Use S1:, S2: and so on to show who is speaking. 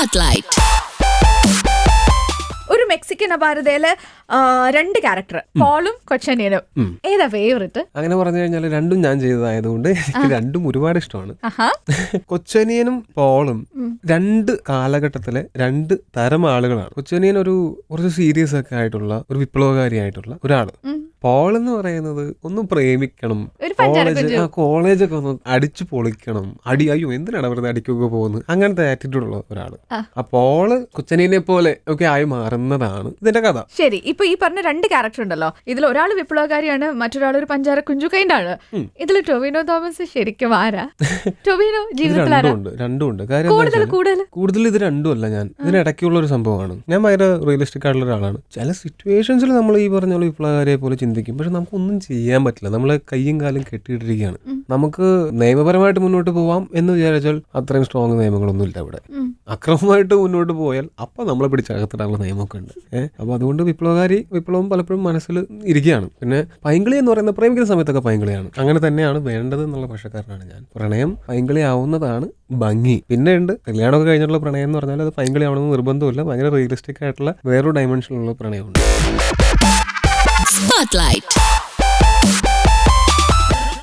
S1: Spotlight.
S2: ഒരു Mexican അപാരതയിൽ രണ്ട് character പോളും കൊച്ചനിയനും ഏതാ ഫേവറേറ്റ്
S3: അങ്ങനെ പറഞ്ഞു കഴിഞ്ഞാൽ രണ്ടും ഞാൻ ചെയ്തതായതുകൊണ്ട് എനിക്ക് രണ്ടും ഒരുപാട് ഇഷ്ടമാണ്. കൊച്ചനിയനും പോളും രണ്ട് കാലഘട്ടത്തിലെ രണ്ട് തരം ആളുകളാണ്. കൊച്ചനിയൻ ഒരു കുറച്ച് സീരിയസ് ഒക്കെ ആയിട്ടുള്ള ഒരു വിപ്ലവകാരിയായിട്ടുള്ള ഒരാൾ. പോൾ എന്ന് പറയുന്നത് ഒന്ന് പ്രേമിക്കണം. കോളേജ് ആ കോളേജൊക്കെ ഒന്ന് അടിച്ചു പൊളിക്കണം. അടി അയ്യോ എന്തിനാണ് വെറുതെ അടിക്കുക പോകുന്നത്? അങ്ങനത്തെ ആറ്റിറ്റ്യൂഡ് ഉള്ള ഒരാൾ. ആ. പോൾ കൊച്ചനിയനെ പോലെ ഒക്കെ ആയി മാറുന്നതാണ് ഇതിന്റെ കഥ.
S2: ശരി ഇപ്പൊ ഈ പറഞ്ഞ രണ്ട് ക്യാരക്ടർ ഉണ്ടല്ലോ. ഇതിൽ ഒരാൾ വിപ്ലവകാരിയാണ് മറ്റൊരാൾ ഒരു പഞ്ചാര കുഞ്ചു കൈൻഡാണ്. ഇതിൽ ടൊവിനോ തോമസ് ശരിക്കും ആരാ? ടൊവിനോ ജീവിതത്തിൽ
S3: രണ്ടും ഉണ്ട് രണ്ടും കാര്യം എന്താ
S2: കൂടുതൽ കൂടുതൽ?
S3: കൂടുതൽ ഇത് രണ്ടും അല്ല ഞാൻ ഇതിനിടയ്ക്കുള്ള ഒരു സംഭവമാണ്. ഞാൻ ഭയങ്കര റിയലിസ്റ്റിക് ആയിട്ടുള്ള ഒരാളാണ്. ചില സിറ്റുവേഷൻസിൽ നമ്മൾ ഈ പറഞ്ഞ വിപ്ലവകാരിയെ പോലെ ചിന്തിക്കും. പക്ഷെ നമുക്കൊന്നും ചെയ്യാൻ പറ്റില്ല. നമ്മളെ കയ്യും കാലും കെട്ടിയിട്ടിരിക്കുകയാണ്. നമുക്ക് നിയമപരമായിട്ട് മുന്നോട്ട് പോവാം എന്ന് വിചാരിച്ചാൽ അത്രയും സ്ട്രോങ് നിയമങ്ങളൊന്നും ഇല്ല ഇവിടെ അക്രമമായിട്ട് മുന്നോട്ട് പോയാൽ അപ്പൊ നമ്മളെ പിടിച്ചകത്തിടാനുള്ള നിയമമൊക്കെ ഉണ്ട് ഏഹ് അപ്പൊ അതുകൊണ്ട് വിപ്ലവകാരി വിപ്ലവം പലപ്പോഴും മനസ്സിൽ ഇരിക്കുകയാണ്. പിന്നെ പൈങ്കിളി എന്ന് പറയുന്ന പ്രേമിക്കുന്ന സമയത്തൊക്കെ പൈങ്കിളിയാണ്. അങ്ങനെ തന്നെയാണ് വേണ്ടത് എന്നുള്ള പക്ഷക്കാരനാണ് ഞാൻ. പ്രണയം പൈങ്കിളി ആവുന്നതാണ് ഭംഗി. പിന്നെ ഉണ്ട് കല്യാണമൊക്കെ കഴിഞ്ഞിട്ടുള്ള പ്രണയം എന്ന് പറഞ്ഞാൽ അത് പൈങ്കിളി ആവണമെന്ന് നിർബന്ധമില്ല ഭയങ്കര റിയലിസ്റ്റിക് ആയിട്ടുള്ള വേറൊരു ഡയമെൻഷനിലുള്ള പ്രണയമുണ്ട്.
S1: Spotlight.